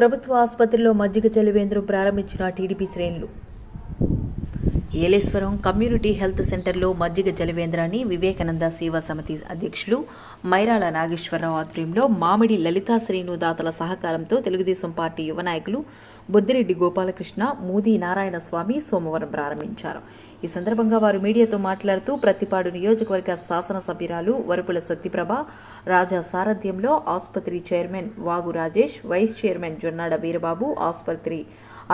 ప్రభుత్వ ఆసుపత్రిలో మజ్జిగ చలివేంద్రం ప్రారంభించిన టీడీపీ శ్రేణులు. ఏలేశ్వరం కమ్యూనిటీ హెల్త్ సెంటర్లో మజ్జిగ జలవేంద్రాన్ని వివేకానంద సేవా సమితి అధ్యక్షులు మైరాల నాగేశ్వరరావు ఆధ్వర్యంలో మామిడి లలితా శ్రీను దాతల సహకారంతో తెలుగుదేశం పార్టీ యువ నాయకులు బొద్దిరెడ్డి గోపాలకృష్ణ మూదీ నారాయణ స్వామి సోమవారం ప్రారంభించారు. ఈ సందర్భంగా వారు మీడియాతో మాట్లాడుతూ ప్రతిపాడు నియోజకవర్గ శాసనసభ్యురాలు వరుపుల సత్యప్రభ రాజా సారథ్యంలో ఆసుపత్రి chairman Vagu Rajesh vice chairman Jonnada Veerababu ఆసుపత్రి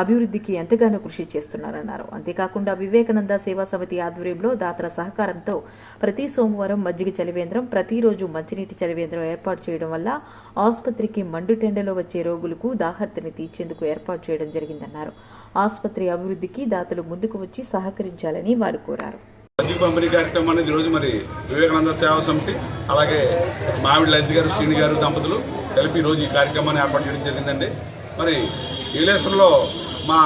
అభివృద్ధికి ఎంతగానో కృషి చేస్తున్నారన్నారు. అంతేకాకుండా వివేకానంద సేవా సమితి ఆధ్వర్యంలో దాతల సహకారంతో ప్రతి సోమవారం మజ్జిగ చలివేంద్రం ప్రతిరోజు మంచినీటి చలివేంద్రం ఏర్పాటు చేయడం వల్ల ఆసుపత్రికి మండుటెండలో వచ్చే రోగులకు దాహర్తిని తీర్చేందుకు ఏర్పాటు చేయడం జరిగిందన్నారు. ఆసుపత్రి అభివృద్ధికి దాతలు ముందుకు వచ్చి సహకరించాలని వారు కోరారు. మజ్జిగ పంపిణీ కార్యక్రమం అనేది ఈరోజు మరి వివేకానంద సేవా సమితి అలాగే మామిడి లలిత్ గారు శ్రీని గారు దంపతులు కలిపి ఈరోజు ఈ కార్యక్రమాన్ని ఏర్పాటు చేయడం జరిగిందండి. మరి ఈలేశ్వరంలో మా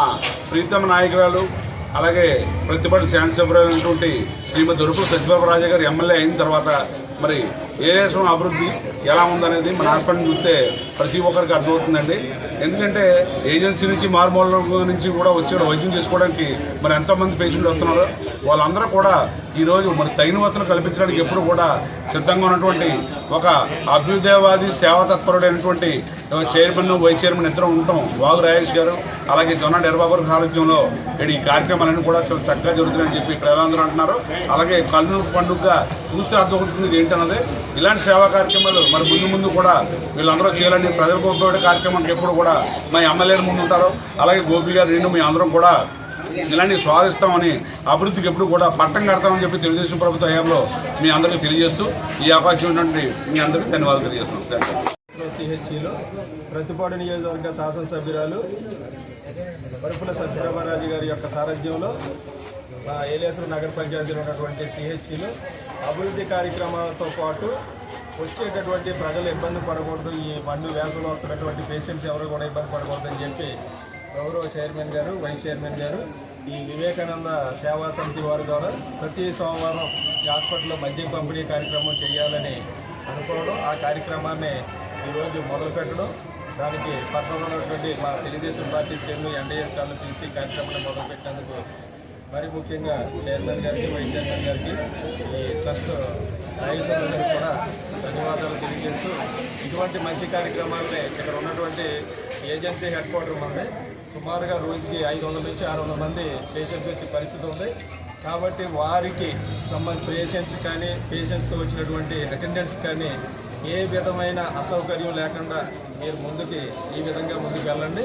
ప్రీతమ నాయకురాలు అలాగే ప్రతిపక్ష శాసనసభ్యులైనటువంటి శ్రీమతి దొరుపు సత్యబాబు రాజా గారు ఎమ్మెల్యే అయిన తర్వాత మరి ఏ దేశం అభివృద్ధి ఎలా ఉందనేది మన హాస్పిటల్ చూస్తే ప్రతి ఒక్కరికి అర్థమవుతుందండి. ఎందుకంటే ఏజెన్సీ నుంచి మారుమూల నుంచి కూడా వచ్చి వైద్యం చేసుకోవడానికి మరి ఎంతోమంది పేషెంట్లు వస్తున్నారు. వాళ్ళందరూ కూడా ఈరోజు మరి తగిన వసతులు కల్పించడానికి ఎప్పుడు కూడా సిద్ధంగా ఉన్నటువంటి ఒక అభ్యుదయవాది సేవా తత్పరుడైనటువంటి చైర్మన్ వైస్ చైర్మన్ ఇద్దరు ఉంటాం. వాగు రాజేష్ గారు అలాగే జొన్న డెరబాబు సారథ్యంలో ఈ కార్యక్రమాలన్నీ కూడా చాలా చక్కగా జరుగుతున్నాయని చెప్పి ప్రజలందరూ అంటున్నారు. అలాగే కల్నూరు పండుగగా చూస్తే అర్థమవుతుంది ఇది ఏంటన్నది ఇలాంటి సేవా కార్యక్రమాలు మరి ముందు ముందు కూడా వీళ్ళందరూ చేయాలని ప్రజలకు ఉపయోగపడే కార్యక్రమానికి ఎప్పుడు కూడా మా ఎమ్మెల్యేలు ముందు ఉంటారు. అలాగే గోపి గారు నేను మీ అందరం కూడా ఇలాంటి స్వాదిస్తామని అభివృద్ధికి ఎప్పుడు కూడా పట్టం కడతామని చెప్పి తెలుగుదేశం ప్రభుత్వ హయాంలో మీ అందరికీ తెలియజేస్తూ ఈ అవకాశం ఉన్నటువంటి మీ అందరికీ ధన్యవాదాలు తెలియజేస్తున్నాం. థ్యాంక్ ప్రతిపాడు నియోజకవర్గ శాసనసభ్యురాలు పరుపుల సత్యరామరాజు గారి యొక్క సారథ్యంలో మా ఏలేశ్వర నగర పంచాయతీలో ఉన్నటువంటి సిహెచ్సిలో అభివృద్ధి కార్యక్రమాలతో పాటు వచ్చేటటువంటి ప్రజలు ఇబ్బంది పడకూడదు ఈ మండు వ్యాధులు వస్తున్నటువంటి పేషెంట్స్ ఎవరు కూడా ఇబ్బంది పడకూడదని చెప్పి గౌరవ చైర్మన్ గారు వైస్ చైర్మన్ గారు ఈ వివేకానంద సేవా సమితి వారి ద్వారా ప్రతి సోమవారం హాస్పిటల్లో మద్యం పంపిణీ కార్యక్రమం చేయాలని అనుకోవడం ఆ కార్యక్రమాన్ని ఈరోజు మొదలు పెట్టడం దానికి పట్టణంలో ఉన్నటువంటి మా తెలుగుదేశం పార్టీ శ్రేణులు ఎన్డీఏ వాళ్ళు పిలిచి కార్యక్రమాన్ని మొదలుపెట్టినందుకు మరి ముఖ్యంగా చైర్మన్ గారికి వైస్ చైర్మన్ గారికి ఈ ట్రస్ట్ నాయకులందరికీ కూడా ధన్యవాదాలు తెలియజేస్తూ ఇటువంటి మంచి కార్యక్రమాలని ఇక్కడ ఉన్నటువంటి ఏజెన్సీ హెడ్ క్వార్టర్ మంది. సుమారుగా రోజుకి ఐదు వందల నుంచి ఆరు వందల మంది పేషెంట్స్ వచ్చే పరిస్థితి ఉంది. కాబట్టి వారికి సంబంధించిన పేషెంట్స్ కానీ పేషెంట్స్తో వచ్చినటువంటి అటెండెంట్స్ కానీ ఏ విధమైన అసౌకర్యం లేకుండా మీరు ముందుకి ఈ విధంగా ముందుకు వెళ్ళండి.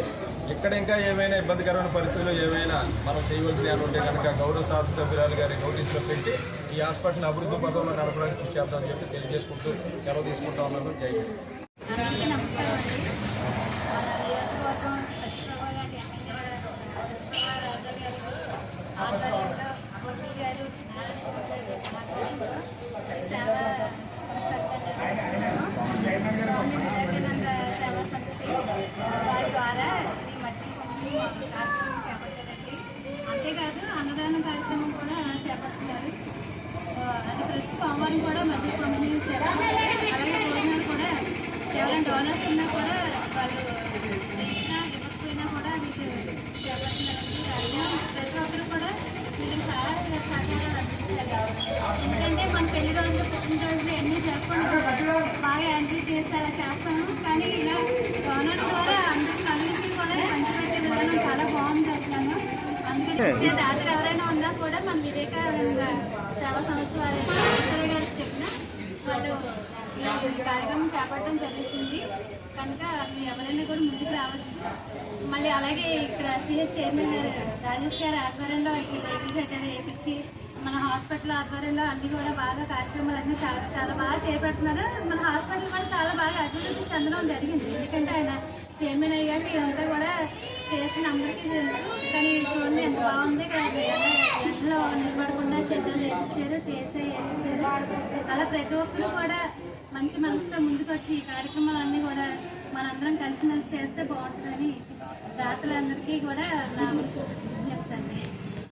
ఇక్కడ ఇంకా ఏమైనా ఇబ్బందికరమైన పరిస్థితులు ఏమైనా మనం చేయవలసిన ఉంటే కనుక గౌరవ శాసనసభ్యురాలు గారి నోటీసులో పెట్టి ఈ హాస్పిటల్ అభివృద్ధి పదంలో నడపడానికి కృషి చేద్దామని చెప్పి తెలియజేసుకుంటూ సెలవు తీసుకుంటా ఉన్నాను. జై హింద్. అందరికీ నమస్కారం అండి మన నియోజకవర్గం సత్యప్రభ గారి ఎమ్మెల్యే సత్యప్రభ రాజా గారి ఆధ్వర్యంలో గోపి గారు నారాయణ గారి ఆధ్వర్యంలో ఈ సేవ సంస్థ స్వామి వివేకానంద సేవా సంస్థ వారి ద్వారా ఈ మట్టి పంపిణీ కార్యక్రమం చేపట్టారండి అంతేకాదు అన్నదాన కార్యక్రమం కూడా చేపడుతున్నారు ఆ, అది ప్రతి సోమవారం కూడా మధ్య పంపిణీ చేస్తారు అలాగే భోజనాలు కూడా డోనర్స్ ఉన్నా కూడా వాళ్ళు ఇచ్చినా ఇవ్వకపోయినా కూడా మీకు ప్రతి ఒక్కరు కూడా మీరు చాలా సహకారాలు అందించాలి. ఎందుకంటే మన పెళ్ళి రోజులు పుట్టినరోజులు ఎన్ని జరుపుకుంటాం బాగా ఎంజాయ్ చేసి అలా చేస్తాము కానీ ఇలా డోనర్ ద్వారా అందరికి నలుగురికి కూడా పంచిపెట్టే విధానం చాలా బాగుంది అసలు. అందుకని వచ్చే దాతలు ఎవరైనా ఉన్నా కూడా మన వివేకానంద సేవా సంస్థ వారి చెప్పిన వాళ్ళు కార్యక్రమం చేపట్టడం జరుగుతుంది. కనుక మీ ఎవరైనా కూడా ముందుకు రావచ్చు. మళ్ళీ అలాగే ఇక్కడ సిహెచ్ చైర్మన్ గారు రాజేష్ గారి ఆధ్వర్యంలో ఇక్కడ టేబుల్ సెట్ వేయించి మన హాస్పిటల్ ఆధ్వర్యంలో అన్ని కూడా బాగా కార్యక్రమాలు అన్నీ చాలా చాలా బాగా చేపడుతున్నారు. మన హాస్పిటల్ కూడా చాలా బాగా అభివృద్ధి చెందడం జరిగింది. ఎందుకంటే ఆయన చైర్మన్ అయ్యాక ఇదంతా కూడా చేసిన అందరికీ తెలుసు. కానీ చూడండి ఎంత బాగుంది. ఇక్కడ ఎండలో నిలబడకుండా చెట్లు వేయించారు చేసే అలా ప్రతి ఒక్కరు కూడా తీసుకొచ్చి వచ్చి ఈ కార్యక్రమాలన్నీ కూడా మనందరం కలిసిమెలిసి చేస్తే బాగుంటుందని దాతలందరికీ కూడా నా చెప్తాను.